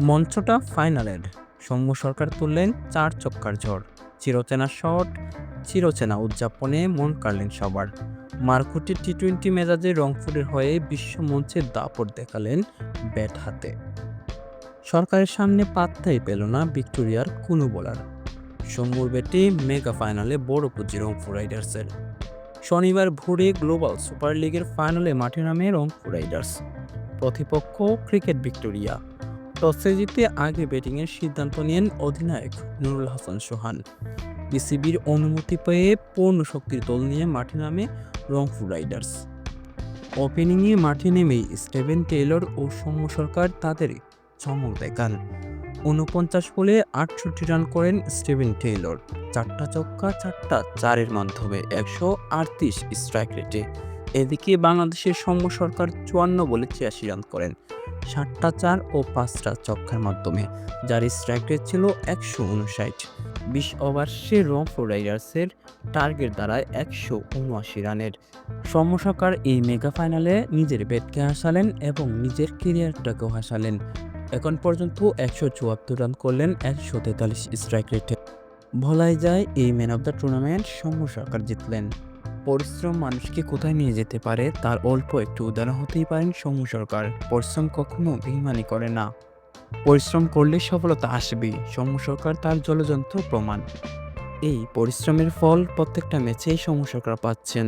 মঞ্চটা ফাইনালের সৌম্য সরকার তুললেন চার চক্কার ঝড়। চিরচেনা শট, চিরচেনা উদযাপনে মন কাড়লেন সবার। মারকুটে টি টোয়েন্টি মেজাজে রংপুরের হয়ে বিশ্ব মঞ্চে দাপট দেখালেন ব্যাট হাতে। সরকারের সামনে পাত্তাই পেল না ভিক্টোরিয়ার কোনো বোলার। সৌম্যর ব্যাটে মেগা ফাইনালে বড় পুঁজি রংপুর রাইডার্সের। শনিবার ভোরে গ্লোবাল সুপার লিগের ফাইনালে মাঠে নামে রংপুর রাইডার্স। প্রতিপক্ষ ক্রিকেট ভিক্টোরিয়া। টসে জিতে আগে ব্যাটিংয়ের সিদ্ধান্ত নেন অধিনায়ক নুরুল হাসান সোহান। বিসিবির অনুমতি পেয়ে পূর্ণ শক্তির দল নিয়ে মাঠে নামে রংপুর রাইডার্স। ওপেনিংয়ে মাঠে নেমেই স্টেভেন টেইলর ও সৌম্য সরকার তাদের চমক দেখান। উনপঞ্চাশ বলে আটষট্টি রান করেন স্টিভেন টেইলর। চারটা চক্কা চারটা চারের মাধ্যমে একশো আটত্রিশ স্ট্রাইক রেটে। এদিকে বাংলাদেশের সৌম্য সরকার চুয়ান্ন বলে ছিয়াশি রান করেন। সাতটা চার ও পাঁচটা চক্কার মাধ্যমে, যার স্ট্রাইক রেট ছিল একশো উনষাট। বিশ ওভার্সে রংপুর রাইডার্সের টার্গেট দাঁড়ায় একশো উনআশি রানের। সৌম্য সরকার এই মেগা ফাইনালে নিজের ব্যাটকে হাসালেন এবং নিজের কেরিয়ারটাকেও হাসালেন। এখন পর্যন্ত একশো চুয়াত্তর রান করলেন একশো তেতাল্লিশ স্ট্রাইক রেটে বলাই যায় এই man of the tournament Soumya Sarkar জিতলেন। পরিশ্রম মানুষকে কোথায় নিয়ে যেতে পারে তার অল্প একটু উদাহরণ হতেই পারেন সৌম্য সরকার। পরিশ্রম কখনো বেইমানি করে না। পরিশ্রম করলে সফলতা আসবেই সৌম্য সরকার তার জলযন্ত্র প্রমাণ। এই পরিশ্রমের ফল প্রত্যেকটা ম্যাচেই সৌম্য সরকার পাচ্ছেন।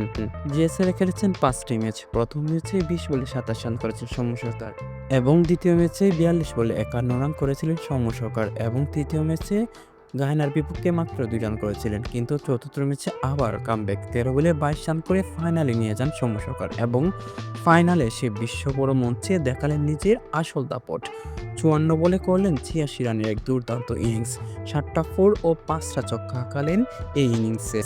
জিএসএল খেলেছেন পাঁচটি ম্যাচ। প্রথম ম্যাচে বিশ বলে সাতাশ রান করেছেন সৌম্য সরকার এবং দ্বিতীয় ম্যাচে বিয়াল্লিশ বলে একান্ন রান করেছিলেন সৌম্য সরকার এবং তৃতীয় ম্যাচে গায়নার বিপক্ষে মাত্র দুই রান করেছিলেন, কিন্তু চতুর্থ ম্যাচে আবার কামব্যাক তেরো বলে বাইশ রান করে ফাইনালে নিয়ে যান সৌম্য সরকার এবং ফাইনালে সে বিশ্ব বড় মঞ্চে দেখালেন নিজের আসল দাপট। চুয়ান্ন বলে করলেন ছিয়াশি রানের এক দুর্দান্ত ইনিংস সাতটা ফোর ও পাঁচটা চক্কা হাঁকালেন এই ইনিংসে